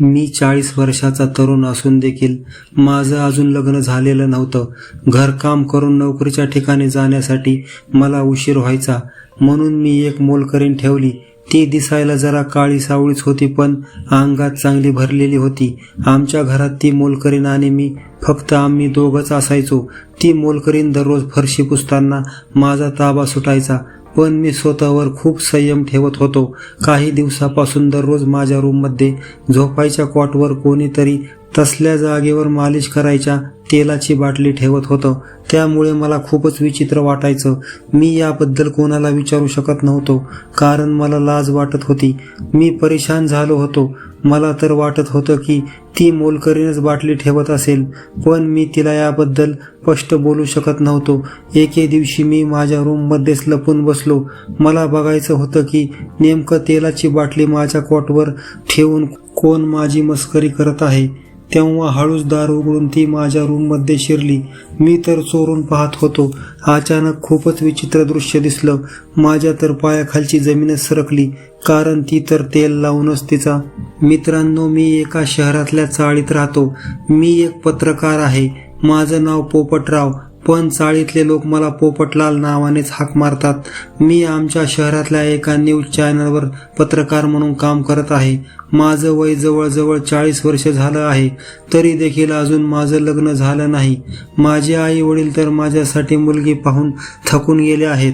मी चाळीस वर्षाचा तरुण असून देखील माझं अजून लग्न झालेलं नव्हतं. घरकाम करून नोकरीच्या ठिकाणी जाण्यासाठी मला उशीर व्हायचा. म्हणून मी एक मोलकरीण ठेवली. ती दिसायला जरा काळी सावळीच होती पण अंगात चांगली भरलेली होती. आमच्या घरात ती मोलकरीण आणि मी फक्त आम्ही दोघंच असायचो. ती मोलकरीण दररोज फरशी पुसताना माझा ताबा सुटायचा. पण मी स्वतःवर खूप संयम ठेवत होतो. काही दिवसापासून दररोज माझ्या रूममध्ये झोपायच्या कॉटवर कोणीतरी तसल्या जागेवर मालिश करायच्या तेलाची बाटली ठेवत होतं. त्यामुळे मला खूपच विचित्र वाटायचं. मी याबद्दल कोणाला विचारू शकत नव्हतो कारण मला लाज वाटत होती. मी परेशान झालो होतो. मला तर वाटत होतं की ती मोलकरीनच बाटली ठेवत असेल पण मी तिला याबद्दल स्पष्ट बोलू शकत नव्हतो. एके दिवशी मी माझ्या रूममध्येच लपून बसलो. मला बघायचं होतं की नेमकं तेलाची बाटली माझ्या कॉटवर ठेवून कोण माझी मस्करी करत आहे. तेव्हा हळूच दार उघडून ती माझ्या रूममध्ये शिरली. मी तर चोरून पाहत होतो. अचानक खूपच विचित्र दृश्य दिसलं. माझ्या तर पायाखालची जमीनच सरकली कारण ती तर तेल लावूनच तिचा. मित्रांनो मी एका शहरातल्या चाळीत राहतो. मी एक पत्रकार आहे. माझं नाव पोपटराव. पण चाळीतले लोक मला पोपटलाल नावानेच हाक मारतात. मी आमच्या शहरातल्या एका न्यूज चॅनलवर पत्रकार म्हणून काम करत आहे. माझं वय जवळजवळ चाळीस वर्ष झालं आहे. तरी देखील अजून माझं लग्न झालं नाही. माझे आई वडील तर माझ्यासाठी मुलगी पाहून थकून गेले आहेत.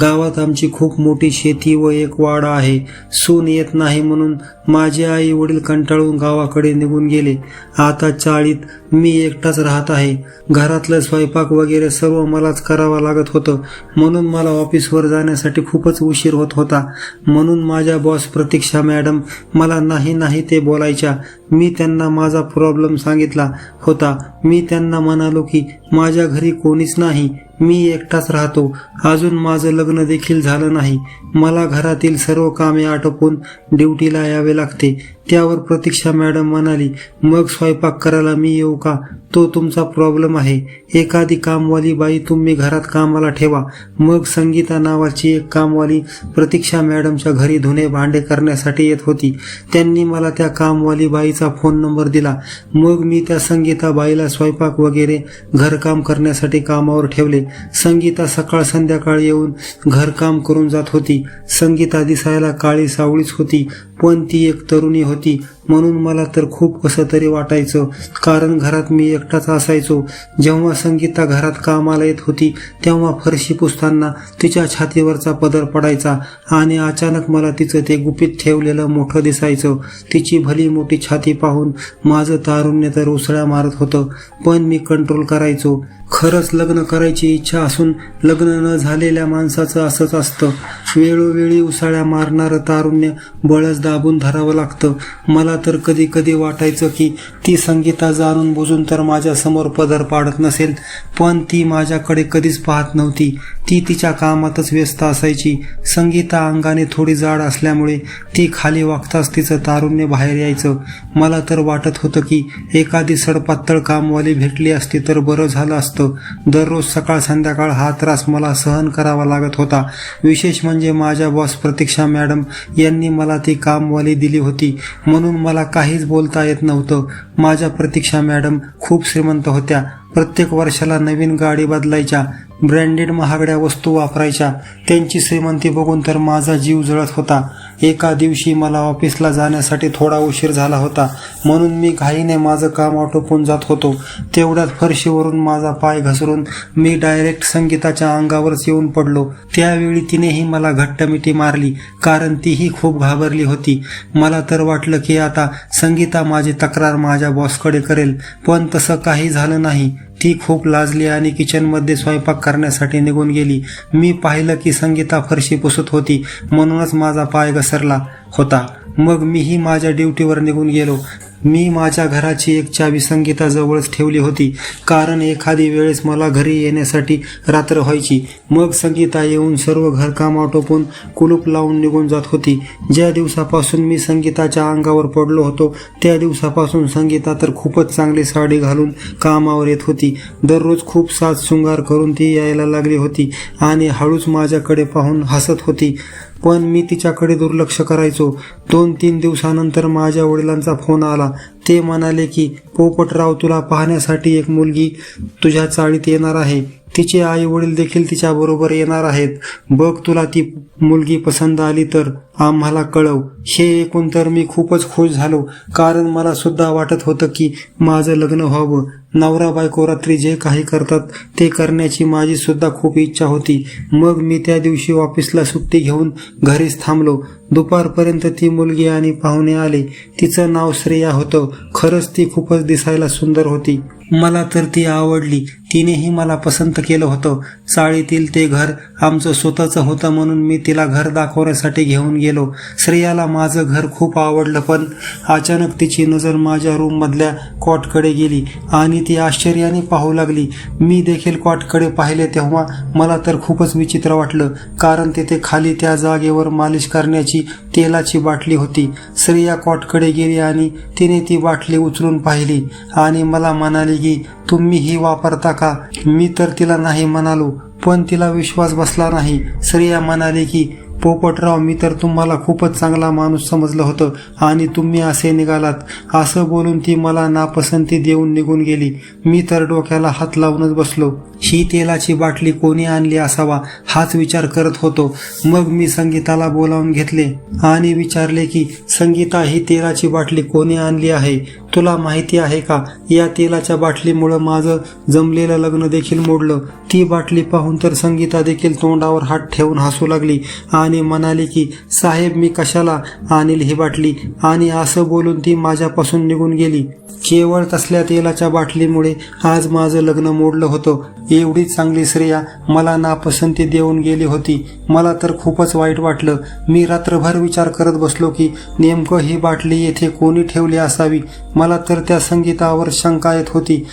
गावात आमची खूप मोठी शेती व एक वाडा आहे. सून येत नाही म्हणून माझे आई वडील कंटाळून गावाकडे निघून गेले. आता चाळीत मी एकटाच राहत आहे. घरातलं स्वयंपाक वगैरे सर्व मलाच करावं लागत होतं. म्हणून मला ऑफिसवर जाण्यासाठी खूपच उशीर होत होता. म्हणून माझ्या बॉस प्रतीक्षा मॅडम मला नाही नाही ते बोलायच्या. मी त्यांना माझा प्रॉब्लेम सांगितला होता. मी त्यांना म्हणालो की माझ्या घरी कोणीच नाही. मी एकटाच राहतो. अजून माझं लग्न देखील झालं नाही. मला घरातील सर्व कामे आटोपून ड्युटीला यावे लागते. त्यावर प्रतीक्षा मॅडम म्हणाली मग स्वयंपाक करायला मी येऊ का? तो तुमचा प्रॉब्लेम आहे. एखादी कामवाली बाई तुम्ही घरात कामाला ठेवा. मग संगीता नावाची एक कामवाली प्रतीक्षा मॅडमच्या घरी धुणे भांडे करण्यासाठी येत होती. त्यांनी मला त्या कामवाली बाईचा फोन नंबर दिला. मग मी त्या संगीता बाईला स्वयंपाक वगैरे घरकाम करण्यासाठी कामावर ठेवले. संगीता सकाळ संध्याकाळ येऊन घरकाम करून जात होती. संगीता दिसायला काळी सावळीच होती. पण ती एक तरुणी होती. म्हणून मला तर खूप कसं तरी वाटायचं. कारण घरात मी एकटाच असायचो. जेव्हा संगीता घरात कामाला येत होती तेव्हा फरशी पुसताना तिच्या छातीवरचा पदर पडायचा आणि अचानक मला तिचं ते गुपित ठेवलेलं मोठं दिसायचं. तिची भली मोठी छाती पाहून माझं तारुण्य तर उसळ्या मारत होतं पण मी कंट्रोल करायचो. खरंच लग्न करायची इच्छा असून लग्न न झालेल्या माणसाचं असंच असतं. वेळोवेळी उसाळ्या मारणारं तारुण्य बळच दाबून धरावं लागतं. मला तर कधी कधी वाटायचं की ती संगीता जाणून बुजून तर माझ्यासमोर पदर पाडत नसेल पण ती माझ्याकडे कधीच पाहत नव्हती. ती तिच्या कामातच व्यस्त असायची. संगीता अंगाने थोडी जाड असल्यामुळे ती खाली वागताच तिचं तारुण्य बाहेर यायचं. मला तर वाटत होतं की एखादी सडपातळ कामवाली भेटली असती तर बरं झालं असतं. दररोज सकाळ संध्याकाळ हा त्रास मला सहन करावा लागत होता. विशेष म्हणजे माझ्या बॉस प्रतीक्षा मॅडम यांनी मला ती कामवाली दिली होती. म्हणून मला काहीच बोलता येत नव्हतं. माझ्या प्रतीक्षा मॅडम खूप श्रीमंत होत्या. प्रत्येक वर्षाला नवीन गाडी बदलायच्या ब्रँडेड महागड्या वस्तू वापरायच्या त्यांची श्रीमंती बघून तर माझा जीव जळत होता. एका दिवशी मला ऑफिसला जाण्यासाठी थोडा उशीर झाला होता. म्हणून मी घाईने माझं काम आटोपून जात होतो. तेवढ्यात फरशीवरून माझा पाय घसरून मी डायरेक्ट संगीताच्या अंगावरच येऊन पडलो. त्यावेळी तिनेही मला घट्ट मिठी मारली कारण तीही खूप घाबरली होती. मला तर वाटलं की आता संगीता माझी तक्रार माझ्या बॉसकडे करेल पण तसं काही झालं नाही. ती खूप लाजली आणि किचनमध्ये स्वयंपाक करण्यासाठी निघून गेली. मी पाहिलं की संगीता फरशी पुसत होती. म्हणूनच माझा पाय घसरला होता. मग मीही माझ्या ड्युटीवर निघून गेलो. मी माझ्या घराची एक चावी संगीताजवळच ठेवली होती. कारण एखादी वेळेस मला घरी येण्यासाठी रात्र व्हायची. मग संगीता येऊन सर्व घरकाम आटोपून कुलूप लावून निघून जात होती. ज्या दिवसापासून मी संगीताच्या अंगावर पडलो होतो त्या दिवसापासून संगीता तर खूपच चांगली साडी घालून कामावर येत होती. दररोज खूप साज शृंगार करून ती यायला लागली होती आणि हळूच माझ्याकडे पाहून हसत होती. पण मी तिच्याकडे दुर्लक्ष करायचो. दोन तीन दिवसानंतर माझ्या वडिलांचा फोन आला. ते म्हणाले की पोपटराव तुला पाहण्यासाठी एक मुलगी तुझ्या चाळीत येणार आहे. तिचे आई वडील देखील तिच्या बरोबर येणार आहेत. बघ तुला ती मुलगी पसंत आली तर आम्हाला कळव. हे ऐकून तर मी खूपच खुश झालो. कारण मला सुद्धा वाटत होतं की माझं लग्न व्हावं. नवरा बायको रात्री जे काही करतात ते करण्याची माझी सुद्धा खूप इच्छा होती. मग मी त्या दिवशी ऑफिसला सुट्टी घेऊन घरीच थांबलो. दुपारपर्यंत ती मुलगी आणि पाहुणे आले. तिचं नाव श्रेया होतं. खरंच ती खूपच दिसायला सुंदर होती. मला तर ती आवडली. तिनेही मला पसंत केलं होतं. चाळीतील ते घर आमचं स्वतःचं होतं म्हणून मी तिला घर दाखवण्यासाठी घेऊन गेलो. श्रेयाला माझं घर खूप आवडलं पण अचानक तिची नजर माझ्या रूममधल्या कॉटकडे गेली आणि ती आश्चर्याने पाहू लागली. मी देखील कॉटकडे पाहिले तेव्हा मला तर खूपच विचित्र वाटलं कारण तिथे खाली त्या जागेवर मालिश करण्याची तेलाची बाटली होती. श्रेया कॉटकडे गेली आणि तिने ती बाटली उचलून पाहिली आणि मला म्हणाली की तुम्ही ही वापरता का? मी तर तिला नाही म्हणालो पण तिला विश्वास बसला नाही. श्रेया म्हणाली की पोपटराव मी तर तुम्हाला खूपच चांगला माणूस समजलं होतं आणि तुम्ही असे निघालात. असं बोलून ती मला नापसंती देऊन निघून गेली. मी तर डोक्याला हात लावूनच बसलो. ही तेलाची बाटली कोणी आणली असावा हाच विचार करत होतो. मग मी संगीताला बोलावून घेतले आणि विचारले की संगीता ही तेलाची बाटली कोणी आणली आहे? तुला माहिती आहे का? या तेलाच्या बाटलीमुळं माझं जमलेलं लग्न देखील मोडलं. ती बाटली पाहून तर संगीता देखील तोंडावर हात ठेवून हसू लागली आणि म्हणाली की साहेब मी कशाला आणील ही बाटली? आणि असं बोलून ती माझ्यापासून निघून गेली. केवळ तसल्या तेलाच्या बाटलीमुळे आज माझं लग्न मोडलं होतं. एवढी चांगली श्रेया मला नापसंती देऊन गेली होती. मला तर खूपच वाईट वाटलं. मी रात्रभर विचार करत बसलो की नेमकं ही बाटली येथे कोणी ठेवली असावी? मला तर त्या संगीतावर शंका येत होती.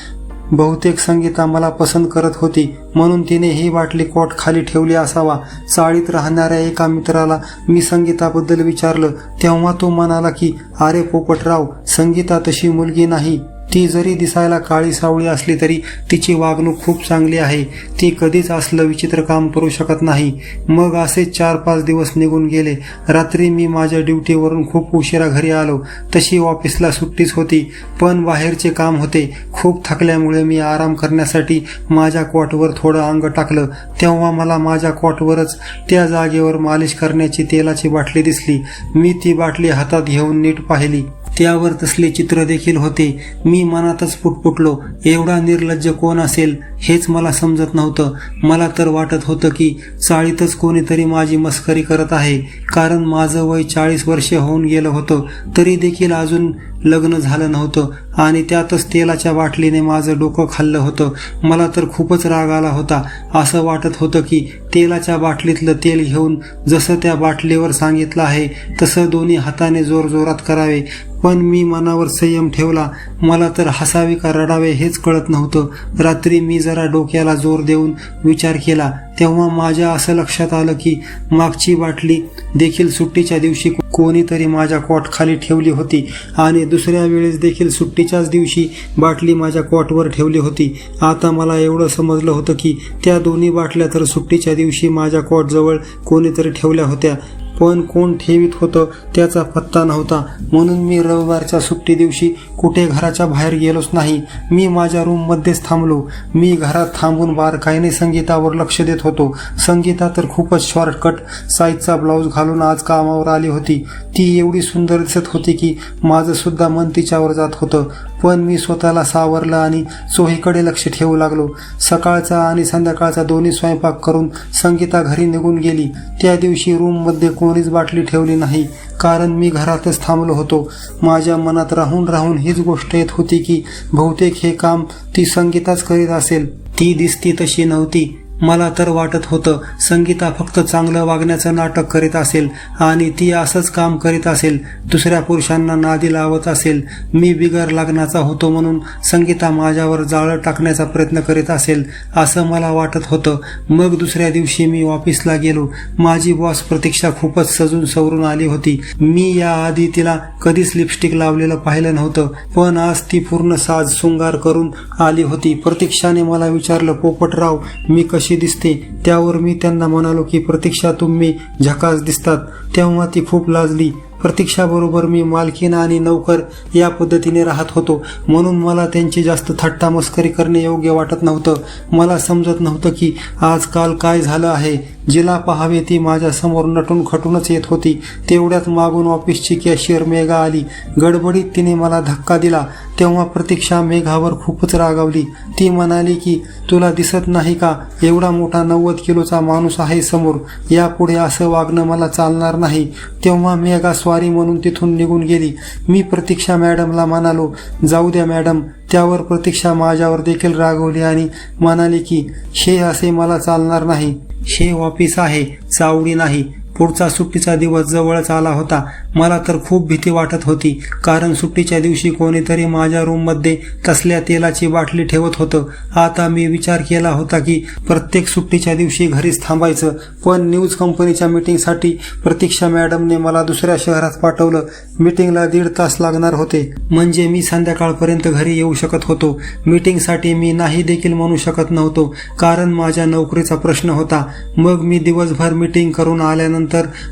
बहुतेक संगीता मला पसंत करत होती. म्हणून तिने ही बाटली कोट खाली ठेवली असावा. चाळीत राहणाऱ्या एका मित्राला मी संगीताबद्दल विचारलं. तेव्हा तो म्हणाला की अरे पोपटराव संगीता तशी मुलगी नाही. ती जरी दिसायला काळी सावळी असली तरी तिची वागणूक खूप चांगली आहे. ती कधीच असलं विचित्र काम करू शकत नाही. मग असे चार पाच दिवस निघून गेले. रात्री मी माझ्या ड्युटीवरून खूप उशिरा घरी आलो. तशी ऑफिसला सुट्टीच होती. पण बाहेरचे काम होते. खूप थकल्यामुळे मी आराम करण्यासाठी माझ्या कॉटवर थोडं अंग टाकलं. तेव्हा मला माझ्या कॉटवरच त्या जागेवर मालिश करण्याची तेलाची बाटली दिसली. मी ती बाटली हातात घेऊन नीट पाहिली. त्यावर तसले चित्र देखील होते. मी मनातच पुटपुटलो एवढा निर्लज्ज कोण असेल हेच मला समजत नव्हतं. मला तर वाटत होतं की चाळीतच कोणीतरी माझी मस्करी करत आहे कारण माझं वय चाळीस वर्षे होऊन गेलं होतं तरी देखील अजून लग्न झालं नव्हतं आणि त्यातच तेलाच्या बाटलीने माझं डोकं खाल्लं होतं. मला तर खूपच राग आला होता. असं वाटत होतं की तेलाच्या बाटलीतलं तेल घेऊन जसं त्या बाटलीवर सांगितलं आहे तसं दोन्ही हाताने जोरजोरात करावे. पण मी मनावर संयम ठेवला. मला तर हसावे का रडावे हेच कळत नव्हतं. रात्री मी जरा डोक्याला जोर देऊन विचार केला. तेव्हा माझ्या असं लक्षात आलं की मागची बाटली देखील सुट्टीच्या दिवशी कोणीतरी माझ्या कॉट खाली ठेवली होती. आणि दुसऱ्या वेळेस देखील सुट्टीच्याच दिवशी बाटली माझ्या कॉटवर ठेवली होती. आता मला एवढं समजलं होतं की त्या दोन्ही बाटल्या तर सुट्टीच्या दिवशी माझ्या कॉटजवळ कोणीतरी ठेवल्या होत्या. पण कोण ठेवीत होतं त्याचा पत्ता नव्हता. म्हणून मी रविवारच्या सुट्टी दिवशी कुठे घराच्या बाहेर गेलोच नाही. मी माझ्या रूममध्येच थांबलो. मी घरात थांबून बारकाईने संगीतावर लक्ष देत होतो. संगीता तर खूपच शॉर्टकट साईजचा ब्लाऊज घालून आज कामावर आली होती. ती एवढी सुंदर दिसत होती की माझं सुद्धा मन तिच्यावर जात होतं. पण मी स्वतःला सावरलं आणि चोहीकडे लक्ष ठेवू लागलो. सकाळचा आणि संध्याकाळचा दोन्ही स्वयंपाक करून संगीता घरी निघून गेली. त्या दिवशी रूममध्ये कोणीच बाटली ठेवली नाही. कारण मी घरातच थांबलो होतो. माझ्या मनात राहून राहून हीच गोष्ट येत होती की बहुतेक हे काम ती संगीताच करीत असेल. ती दिसती तशी नव्हती. मला तर वाटत होतं संगीता फक्त चांगलं वागण्याचं नाटक करीत असेल आणि ती असंच काम करीत असेल दुसऱ्या पुरुषांना नादी लावत असेल मी बिगर लग्नाचा होतो म्हणून संगीता माझ्यावर जाळं टाकण्याचा प्रयत्न करीत असेल असं मला वाटत होतं. मग दुसऱ्या दिवशी मी ऑफिसला गेलो. माझी बॉस प्रतीक्षा खूपच सजून सवरून आली होती. मी याआधी तिला कधीच लिपस्टिक लावलेलं पाहिलं नव्हतं पण आज ती पूर्ण साज शृंगार करून आली होती. प्रतीक्षाने मला विचारलं पोपटराव मी कशी कशी दिसते त्यावर मी त्यांना म्हणालो की प्रतीक्षा तुम्ही झकास दिसतात. तेव्हा ती खूप लाजली. प्रतीक्षाबरोबर मी मालकीन आणि नौकर या पद्धतीने राहत होतो. म्हणून मला त्यांची जास्त थट्टा मस्करी करणे योग्य वाटत नव्हतं. मला समजत नव्हतं की आजकाल काय झालं आहे. जिला पहावे ती माझ्यासमोर नटून खटूनच येत होती. तेवढ्यात मागून ऑफिसची कॅशियर मेघा आली. गडबडीत तिने मला धक्का दिला. तेव्हा प्रतीक्षा मेघावर खूपच रागावली. ती म्हणाली की तुला दिसत नाही का? एवढा मोठा नव्वद किलोचा माणूस आहे समोर. यापुढे असं वागणं मला चालणार नाही. तेव्हा मेघा स्वारी म्हणून तिथून निघून गेली. मी प्रतीक्षा मॅडमला म्हणालो जाऊ द्या मॅडम त्यावर प्रतीक्षा माझ्यावर देखील रागवली आणि म्हणाली की शे असे मला चालणार नाही. शे ऑफिस आहे चावडी नाही. पुढचा सुट्टीचा दिवस जवळच आला होता. मला तर खूप भीती वाटत होती कारण सुट्टीच्या दिवशी कोणीतरी माझ्या रूममध्ये तसल्या तेलाची बाटली ठेवत होतं. आता मी विचार केला होता की प्रत्येक सुट्टीच्या दिवशी घरीच थांबायचं पण न्यूज कंपनीच्या मीटिंगसाठी प्रतीक्षा मॅडमने मला दुसऱ्या शहरात पाठवलं. मीटिंगला दीड तास लागणार होते. म्हणजे मी संध्याकाळपर्यंत घरी येऊ शकत होतो. मीटिंगसाठी मी नाही देखील म्हणू शकत नव्हतो कारण माझ्या नोकरीचा प्रश्न होता. मग मी दिवसभर मीटिंग करून आल्यानंतर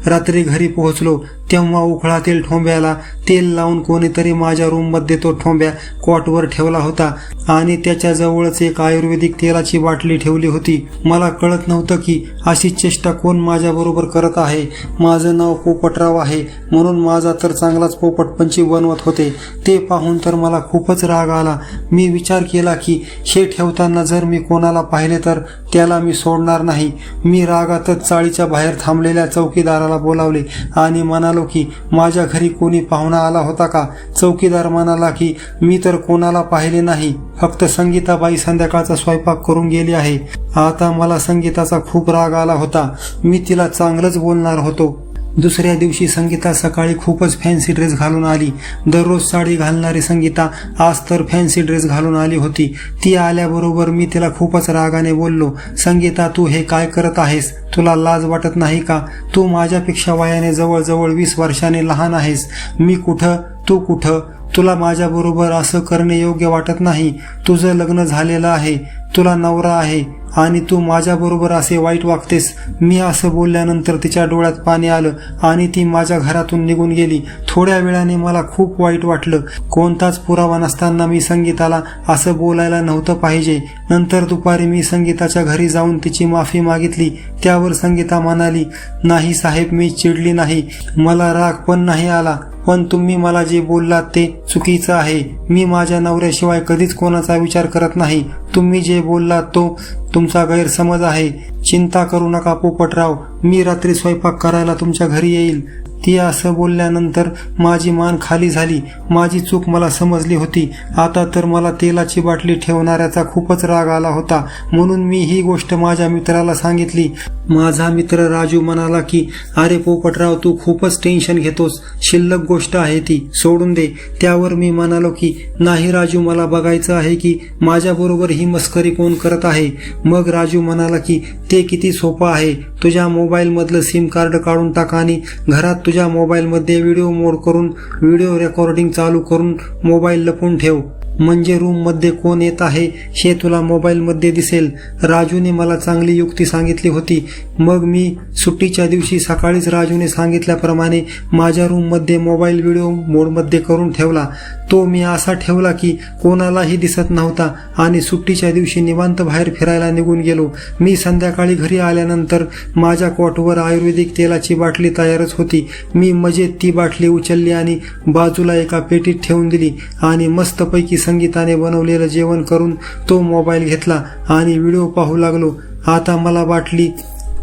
रात्री घरी पोहोचलो. तेव्हा उखळातील ठोंब्याला तेल लावून कोणीतरी माझ्या रूममध्ये तो ठोंब्या कॉटवर ठेवला होता. आणि त्याच्याजवळच एक आयुर्वेदिक तेलाची बाटली ठेवली होती. मला कळत नव्हतं की अशी चेष्टा कोण माझ्याबरोबर करत आहे. माझं नाव पोपटराव आहे. म्हणून माझा तर चांगलाच पोपटपंची बनवत होते. ते पाहून तर मला खूपच राग आला. मी विचार केला की हे ठेवताना जर मी कोणाला पाहिले तर त्याला मी सोडणार नाही. मी रागातच चाळीच्या बाहेर थांबलेल्या चौकीदाराला बोलावले आणि म्हणालो की माझ्या घरी कोणी पाहुणा आला होता का? चौकीदार म्हणाला की मी तर कोणाला पाहिले नाही. फक्त संगीताबाई संध्याकाळचा स्वयंपाक करून गेली आहे. आता मला संगीताचा खूप राग आला होता. मी तिला चांगलंच बोलणार होतो. दुसऱ्या दिवशी संगीता सकाळी खूपच फॅन्सी ड्रेस घालून आली. दररोज साडी घालणारी संगीता आज तर फॅन्सी ड्रेस घालून आली होती. ती आल्याबरोबर मी तिला खूपच रागाने बोललो संगीता तू हे काय करत आहेस? तुला लाज वाटत नाही का? तू माझ्यापेक्षा वयाने जवळजवळ वीस वर्षाने लहान आहेस. मी कुठं? तू कुठं? तुला माझ्याबरोबर असं करणे योग्य वाटत नाही. तुझं लग्न झालेलं आहे. तुला नवरा आहे. आणि तू माझ्याबरोबर असे वाईट वागतेस. मी असं बोलल्यानंतर तिच्या डोळ्यात पाणी आलं आणि ती माझ्या घरातून निघून गेली. थोड्या वेळाने मला खूप वाईट वाटलं. कोणताच पुरावा नसताना मी संगीताला असं बोलायला नव्हतं पाहिजे. नंतर दुपारी मी संगीताच्या घरी जाऊन तिची माफी मागितली. त्यावर संगीता म्हणाली नाही साहेब मी चिडली नाही. मला राग पण नाही आला. पण तुम्ही मला जे बोललात ते चुकीचं आहे. मी माझ्या नवऱ्याशिवाय कधीच कोणाचा विचार करत नाही. तुम्ही जे बोललात तो तुमचा गैरसमज आहे. चिंता करू नका पोपटराव. मी रात्री स्वयंपाक करायला तुमच्या घरी येईल. ती असं बोलल्यानंतर माझी मान खाली झाली. माझी चूक मला समजली होती. आता तर मला तेलाची बाटली ठेवणाऱ्याचा खूपच राग आला होता. म्हणून मी ही गोष्ट माझ्या मित्राला सांगितली. माझा मित्र राजू म्हणाला की अरे पोपटराव तू खूपच टेन्शन घेतोस. शिल्लक गोष्ट आहे ती. सोडून दे. त्यावर मी म्हणालो की नाही राजू मला बघायचं आहे की माझ्याबरोबर ही मस्करी कोण करत आहे? मग राजू म्हणाला की ते किती सोपं आहे. तुझ्या मोबाईलमधलं सिम कार्ड काढून टाक आणि घरात तुझ्या मोबाईलमध्ये व्हिडिओ मोड करून व्हिडिओ रेकॉर्डिंग चालू करून मोबाईल लपून ठेव. म्हणजे रूममध्ये कोण येत आहे हे तुला मोबाईलमध्ये दिसेल. राजूने मला चांगली युक्ती सांगितली होती. मग मी सुट्टीच्या दिवशी सकाळीच राजूने सांगितल्याप्रमाणे माझ्या रूममध्ये मोबाईल व्हिडिओ मोडमध्ये करून ठेवला. तो मी असा ठेवला की कोणालाही दिसत नव्हता आणि सुट्टीच्या दिवशी निवांत बाहेर फिरायला निघून गेलो. मी संध्याकाळी घरी आल्यानंतर माझ्या कॉटवर आयुर्वेदिक तेलाची बाटली तयारच होती. मी मजेत ती बाटली उचलली आणि बाजूला एका पेटीत ठेवून दिली आणि मस्तपैकी संगीताने बनवलेलं जेवण करून तो मोबाईल घेतला आणि व्हिडिओ पाहू लागलो. आता मला बाटली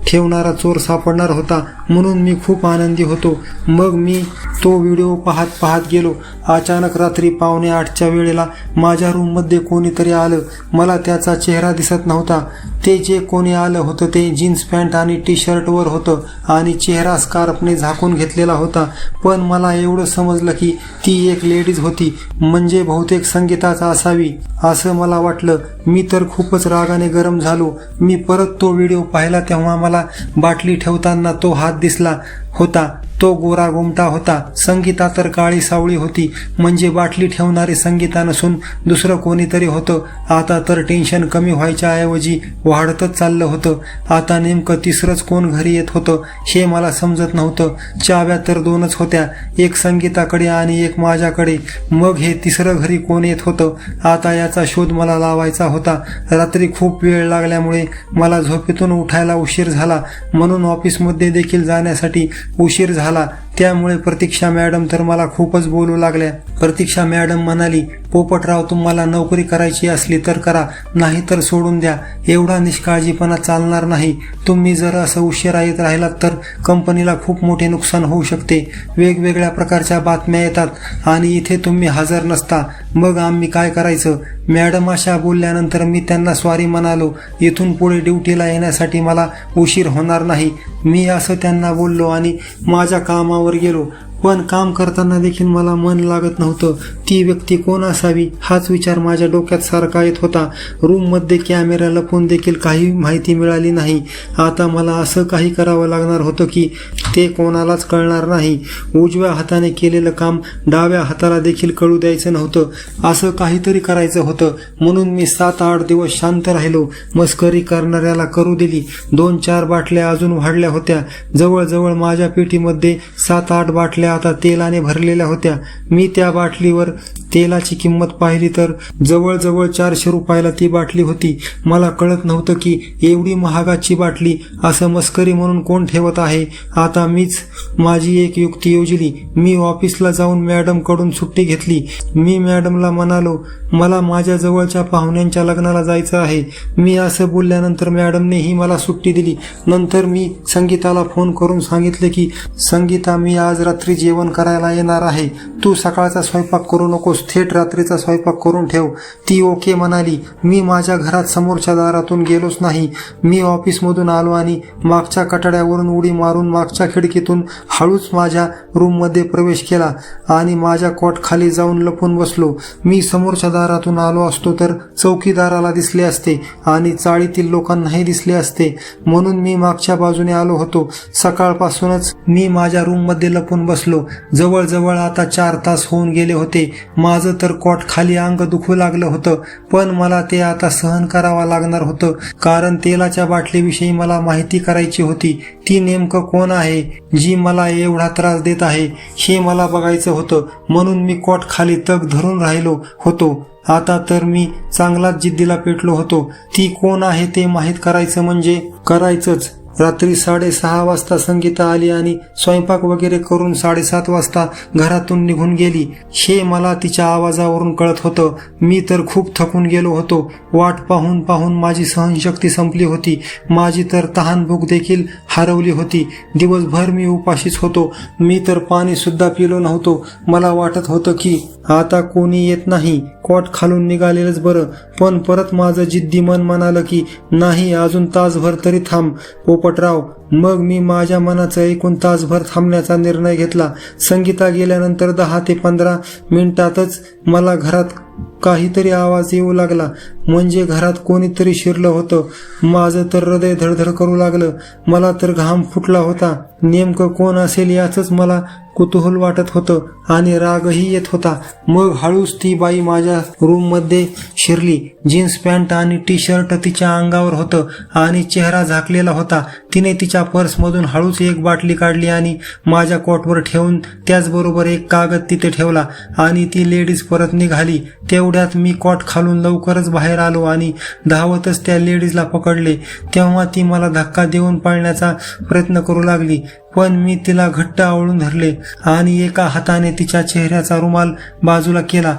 ठेवणारा चोर सापडणार होता म्हणून मी खूप आनंदी होतो. मग मी तो व्हिडिओ पाहत पाहत गेलो. अचानक रात्री पावणे आठच्या वेळेला माझ्या रूममध्ये कोणीतरी आलं. मला त्याचा चेहरा दिसत नव्हता. ते जे कोणी आलं होतं ते जीन्स पॅन्ट आणि टी शर्टवर होतं आणि चेहरा स्कार्फने झाकून घेतलेला होता. पण मला एवढं समजलं की ती एक लेडीज होती. म्हणजे बहुतेक संगीताचा असावी असं मला वाटलं. मी तर खूपच रागाने गरम झालो. मी परत तो व्हिडिओ पाहिला तेव्हा मला बाटली ठेवताना तो हात दिसला होता. तो गोरा गोमटा होता. संगीता तर काळी सावळी होती. म्हणजे बाटली ठेवणारी संगीता नसून दुसरं कोणीतरी होतं. आता तर टेन्शन कमी व्हायच्या ऐवजी वाढतच चाललं होतं. आता नेमकं तिसरंच कोण घरी येत होतं हे मला समजत नव्हतं. चाव्या तर दोनच होत्या एक संगीताकडे आणि एक माझ्याकडे. मग हे तिसरं घरी कोण येत होतं? आता याचा शोध मला लावायचा होता. रात्री खूप वेळ लागल्यामुळे मला झोपेतून उठायला उशीर झाला. म्हणून ऑफिसमध्ये देखील जाण्यासाठी उशीर झाला. ta'ala त्यामुळे प्रतीक्षा मॅडम तर मला खूपच बोलू लागल्या. प्रतीक्षा मॅडम म्हणाली पोपटराव तुम्हाला नोकरी करायची असली तर करा नाही तर सोडून द्या. एवढा निष्काळजीपणा चालणार नाही. तुम्ही जर असं उशिरा येत राहिलात तर कंपनीला खूप मोठे नुकसान होऊ शकते. वेगवेगळ्या प्रकारच्या बातम्या येतात आणि इथे तुम्ही हजर नसता. मग आम्ही काय करायचं? मॅडम अशा बोलल्यानंतर मी त्यांना स्वारी म्हणालो इथून पुढे ड्युटीला येण्यासाठी मला उशीर होणार नाही. मी असं त्यांना बोललो आणि माझ्या कामावर गेलो पण काम करताना देखील मला मन लागत नव्हतं. ती व्यक्ती कोण असावी हाच विचार माझ्या डोक्यात सारखा येत होता. रूममध्ये कॅमेरा लपून देखील काही माहिती मिळाली नाही. आता मला असं काही करावं लागणार होतं की ते कोणालाच कळणार नाही. उजव्या हाताने केलेलं काम डाव्या हाताला देखील कळू द्यायचं नव्हतं. असं काहीतरी करायचं होतं. म्हणून मी सात आठ दिवस शांत राहिलो. मस्करी करणाऱ्याला करू दिली. दोन चार बाटल्या अजून वाढल्या होत्या. जवळजवळ माझ्या पेटीमध्ये सात आठ बाटल्या आता तेलाने भरलेल्या होत्या. मी त्या बाटलीवर तेलाची किंमत पाहिली तर जवळजवळ चारशे रुपयाला ती बाटली होती. मला कळत नव्हतं की एवढी महागाची बाटली असं मस्करी म्हणून कोण ठेवत आहे. आता मीच माझी एक युक्ती योजली. मी ऑफिसला जाऊन मॅडमकडून सुट्टी घेतली. मी मॅडमला म्हणालो मला माझ्या जवळच्या पाहुण्यांच्या लग्नाला जायचं आहे. मी असं बोलल्यानंतर मॅडमनेही मला सुट्टी दिली. नंतर मी संगीताला फोन करून सांगितले की संगीता मी आज रात्री जेवण करायला येणार आहे. तू सकाळचा स्वयंपाक करू नकोस थेट रात्रीचा स्वयंपाक करून ठेव. ती ओके म्हणाली मी माझ्या घरात समोरच्या दारातून गेलोच नाही. मी ऑफिसमधून आलो आणि मागच्या कटड्यावरून उडी मारून मागच्या खिडकीतून हळूच माझ्या रूममध्ये प्रवेश केला आणि माझ्या कॉट खाली जाऊन लपून बसलो. मी समोरच्या दारातून आलो असतो तर चौकीदाराला दिसले असते आणि चाळीतील लोकांनाही दिसले असते. म्हणून मी मागच्या बाजूने आलो होतो. सकाळपासूनच मी माझ्या रूममध्ये लपून बसलो. जवळजवळ आता चार तास होऊन गेले होते. माझं तर कॉट खाली अंग दुखू लागलं होतं पण मला ते आता सहन करावं लागणार होतं कारण तेलाच्या बाटलीविषयी मला माहिती करायची होती ती नेमकं कोण आहे जी मला एवढा त्रास देत आहे हे मला बघायचं होतं. म्हणून मी कॉट खाली तग धरून राहिलो होतो. आता तर मी चांगलाच जिद्दीला पेटलो होतो. ती कोण आहे ते माहीत करायचं म्हणजे करायचंच. रात्री साडेसहा वाजता संगीता आली आणि स्वयंपाक वगैरे करून साडेसात वाजता घरातून निघून गेली. हे मला तिच्या आवाजावरून कळत होतं. मी तर खूप थकून गेलो होतो. वाट पाहून पाहून माझी सहनशक्ती संपली होती. माझी तर तहान भूक देखील हरवली होती. दिवसभर मी उपाशीच होतो. मी तर पाणीसुद्धा पिलो नव्हतो. मला वाटत होतं की आता कोणी येत नाही. कॉट खालून निघालेलंच बरं. पण परत माझं जिद्दी मन म्हणालं की नाही अजून तासभर तरी थांब. पोपटराव मग मी माझ्या मनाचं एकूण तासभर थांबण्याचा निर्णय घेतला. संगीता गेल्यानंतर दहा ते पंधरा मिनिटातच मला घरात काहीतरी आवाज येऊ लागला. म्हणजे घरात कोणीतरी शिरलं होतं. माझं तर हृदय धडधड करू लागलं. मला तर घाम फुटला होता. नेमकं कोण असेल याचंच मला कुतूहल वाटत होतं आणि रागही येत होता. मग हळूच ती बाई माझ्या रूममध्ये शिरली. जीन्स पॅन्ट आणि टी शर्ट तिच्या अंगावर होतं आणि चेहरा झाकलेला होता. तिने तिच्या पर्समधून हळूच एक बाटली काढली आणि माझ्या कोटवर ठेवून त्याचबरोबर एक कागद तिथे ठेवला आणि ती लेडीज परत निघाली. तेवढ्यात मी कॉट खालून लवकरच बाहेर आलो आणि धावतच त्या लेडीजला पकडले. तेव्हा ती मला धक्का देऊन पाळण्याचा प्रयत्न करू लागली. पण मी तिला घट्ट आवळून धरले आणि एका हाताने तिच्या चेहऱ्याचा रुमाल बाजूला केला.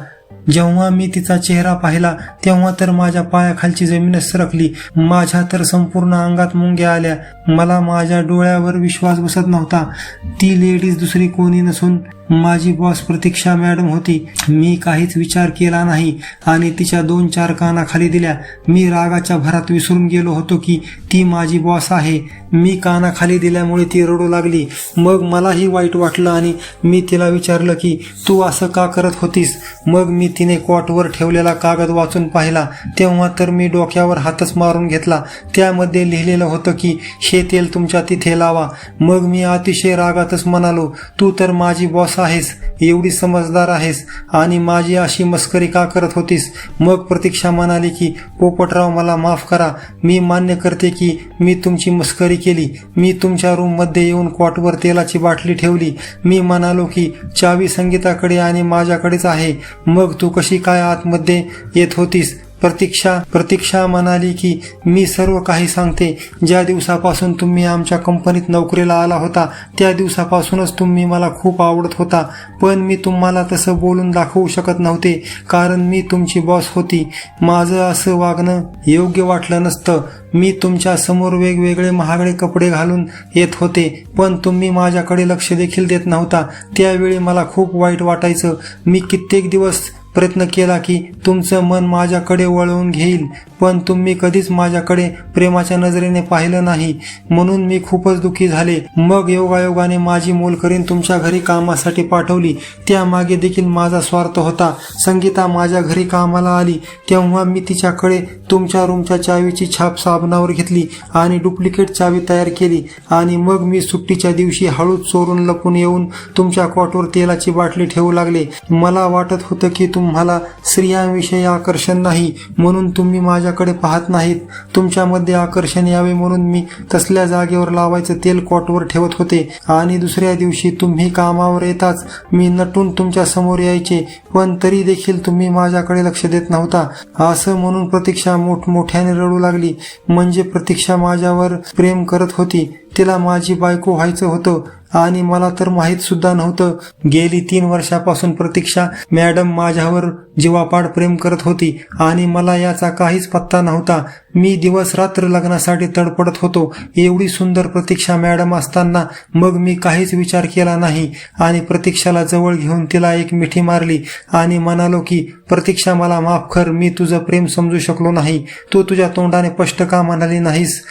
जेव्हा मी तिचा चेहरा पाहिला तेव्हा तर माझ्या पायाखालची जमीनच सरकली. माझ्या तर संपूर्ण अंगात मुंग्या आल्या. मला माझ्या डोळ्यावर विश्वास बसत नव्हता. ती लेडीज दुसरी कोणी नसून माझी बॉस प्रतीक्षा मॅडम होती. मी काहीच विचार केला नाही आणि तिच्या दोन चार काना खाली दिल्या. मी रागाच्या भरात विसरून गेलो होतो की ती माझी बॉस आहे. मी काना खाली दिल्यामुळे ती रडू लागली. मग मलाही वाईट वाटलं आणि मी तिला विचारलं की तू असं का करत होतीस? मग मी तिने कॉटवर ठेवलेला कागद वाचून पाहिला. तेव्हा तर मी डोक्यावर हातच मारून घेतला. त्यामध्ये लिहिलेलं होतं की हे तेल तुमच्या तिथे लावा. मग मी अतिशय रागातच म्हणालो तू तर माझी बॉस आहेस एवढी समजदार आहेस आणि माझी अशी मस्करी का करत होतीस? मग प्रतीक्षा म्हणाली की पोपटराव मला माफ करा. मी मान्य करते की मी तुमची मस्करी केली. मी तुमच्या रूममध्ये येऊन कॉटवर तेलाची बाटली ठेवली. मी म्हणालो की चावी संगीताकडे आणि माझ्याकडेच आहे. मग तू कशी काय आतमध्ये येत होतीस? प्रतीक्षा प्रतीक्षा म्हणाली की मी सर्व काही सांगते. ज्या दिवसापासून तुम्ही आमच्या कंपनीत नोकरीला आला होता त्या दिवसापासूनच तुम्ही मला खूप आवडत होता. पण मी तुम्हाला तसं बोलून दाखवू शकत नव्हते कारण मी तुमची बॉस होती. माझं असं वागणं योग्य वाटलं नसतं. मी तुमच्यासमोर वेगवेगळे महागडे कपडे घालून येत होते पण तुम्ही माझ्याकडे लक्ष देखील देत नव्हता. त्यावेळी मला खूप वाईट वाटायचं. मी कित्येक दिवस प्रयत्न केला की तुमचं मन माझ्याकडे वळवून घेईल. पण तुम्ही कधीच माझ्याकडे प्रेमाच्या नजरेने पाहिलं नाही. म्हणून मी खूपच दुःखी झाले. मग योगायोगाने माझी मोलकरीण तुमच्या घरी कामासाठी पाठवली. त्यामागे देखील माझा स्वार्थ होता. संगीता माझ्या घरी कामाला आली. तेव्हा मी तिच्याकडे तुमच्या रूमच्या चावीची छाप साबणावर घेतली आणि डुप्लिकेट चावी तयार केली. आणि मग मी सुट्टीच्या दिवशी हळूच चोरून लपून येऊन तुमच्या कॉटवर तेलाची बाटली ठेवू लागले. मला वाटत होतं की तुम तुम्हाला स्त्रियांविषयी आकर्षण नाही म्हणून तुम्ही माझ्याकडे पाहत नाहीत. तुमच्यामध्ये आकर्षण यावे म्हणून मी तसल्या जागेवर लावायचं तेल कॉटवर ठेवत होते. आणि दुसऱ्या दिवशी तुम्ही कामावर येताच मी नटून तुमच्यासमोर यायचे पण तरी देखील तुम्ही माझ्याकडे लक्ष देत नव्हता. असं म्हणून प्रतीक्षा मोठमोठ्याने रडू लागली. म्हणजे प्रतीक्षा माझ्यावर प्रेम करत होती. तिला माझी बायको व्हायचं होतं आणि मला तर माहीत सुद्धा नव्हतं. गेली तीन वर्षापासून प्रतीक्षा मॅडम माझ्यावर जीवापाड प्रेम करत होती आणि मला याचा काहीच पत्ता नव्हता. मी दिवस रात्र लग्नासाठी तडपडत होतो. एवढी सुंदर प्रतीक्षा मॅडम असताना मग मी काहीच विचार केला नाही आणि प्रतीक्षाला जवळ घेऊन तिला एक मिठी मारली आणि म्हणालो की प्रतीक्षा मला माफ कर. मी तुझं प्रेम समजू शकलो नाही. तू तुझ्या तोंडाने स्पष्ट का म्हणाली नाहीस?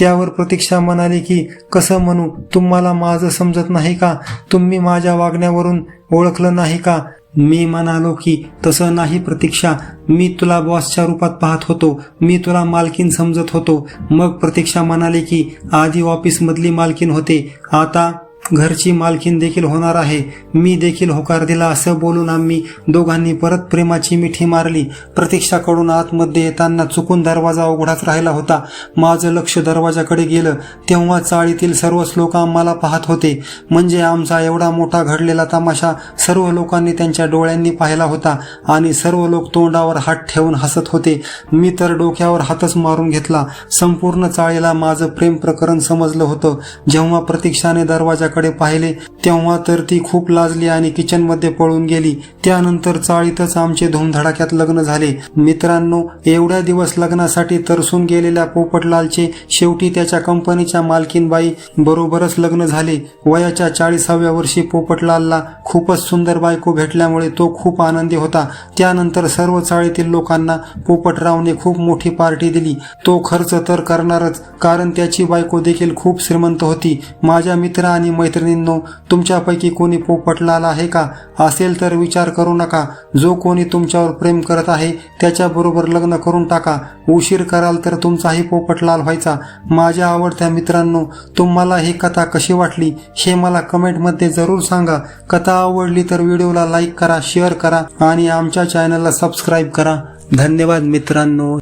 त्यावर प्रतीक्षा म्हणाली की कसं म्हणू तुम्हाला माझं समजत नाही का? तुम्ही माझ्या वागण्यावरून ओळखलं नाही का? मी म्हणालो की तसं नाही प्रतीक्षा. मी तुला बॉसच्या रूपात पाहत होतो. मी तुला मालकीन समजत होतो. मग प्रतीक्षा म्हणाली की आधी ऑफिसमधली मालकीन होते. आता घरची मालकीन देखील होणार आहे. मी देखील होकार दिला असं बोलून आम्ही दोघांनी परत प्रेमाची मिठी मारली. प्रतीक्षाकडून आतमध्ये येताना चुकून दरवाजा उघडाच राहिला होता. माझं लक्ष दरवाजाकडे गेलं. तेव्हा चाळीतील सर्वच लोक आम्हाला पाहत होते. म्हणजे आमचा एवढा मोठा घडलेला तमाशा सर्व लोकांनी त्यांच्या डोळ्यांनी पाहिला होता आणि सर्व लोक तोंडावर हात ठेवून हसत होते. मी तर डोक्यावर हातच मारून घेतला. संपूर्ण चाळीला माझं प्रेम प्रकरण समजलं होतं. जेव्हा प्रतीक्षाने दरवाजा दरवाजाकडे पाहिले तेव्हा तर ती खूप लाजली आणि किचनमध्ये पळून गेली. त्यानंतर चाळीतच आमचे धूमधडाक्यात लग्न झाले. मित्रांनो एवढ्या दिवस लग्नासाठी तरसून गेलेल्या पोपटलालचे शेवटी त्याच्या कंपनीच्या मालकीनबाई बरोबरच लग्न झाले. वयाच्या चाळीसाव्या वर्षी पोपटलालला खूपच सुंदर बायको भेटल्यामुळे तो खूप आनंदी होता. त्यानंतर सर्व चाळीतील लोकांना पोपटरावने खूप मोठी पार्टी दिली. तो खर्च तर करणारच कारण त्याची बायको देखील खूप श्रीमंत होती. माझ्या मित्र आणि मैत्रिणींनो तुमच्यापैकी कोणी पोपटलाल आहे का? असेल तर विचार करू नका. जो कोणी तुमच्यावर प्रेम करत आहे त्याच्याबरोबर लग्न करून टाका. उशीर कराल तर तुमचाही पोपटलाल व्हायचा. माझ्या आवडत्या मित्रांनो तुम्हाला ही कथा कशी वाटली हे मला कमेंटमध्ये जरूर सांगा. कथा आवडली तर व्हिडिओला लाईक करा शेअर करा आणि आमच्या चॅनलला सबस्क्राईब करा. धन्यवाद मित्रांनो.